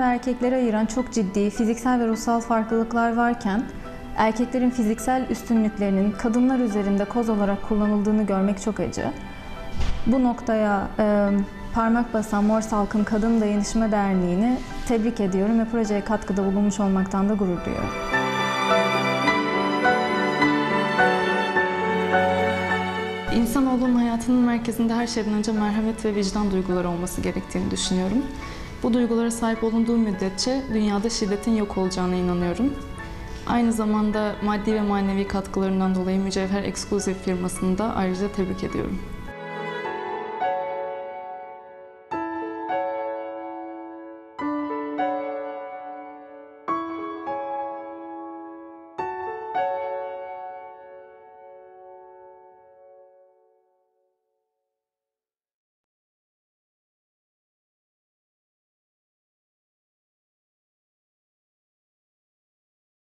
erkekleri ayıran çok ciddi fiziksel ve ruhsal farklılıklar varken erkeklerin fiziksel üstünlüklerinin kadınlar üzerinde koz olarak kullanıldığını görmek çok acı. Bu noktaya e, parmak basan Mor Salkım Kadın Dayanışma Derneği'ni tebrik ediyorum ve projeye katkıda bulunmuş olmaktan da gurur duyuyorum. İnsanoğlunun hayatının merkezinde her şeyden önce merhamet ve vicdan duyguları olması gerektiğini düşünüyorum. Bu duygulara sahip olunduğu müddetçe dünyada şiddetin yok olacağına inanıyorum. Aynı zamanda maddi ve manevi katkılarından dolayı Mücevher Eksklusif firmasını da ayrıca tebrik ediyorum.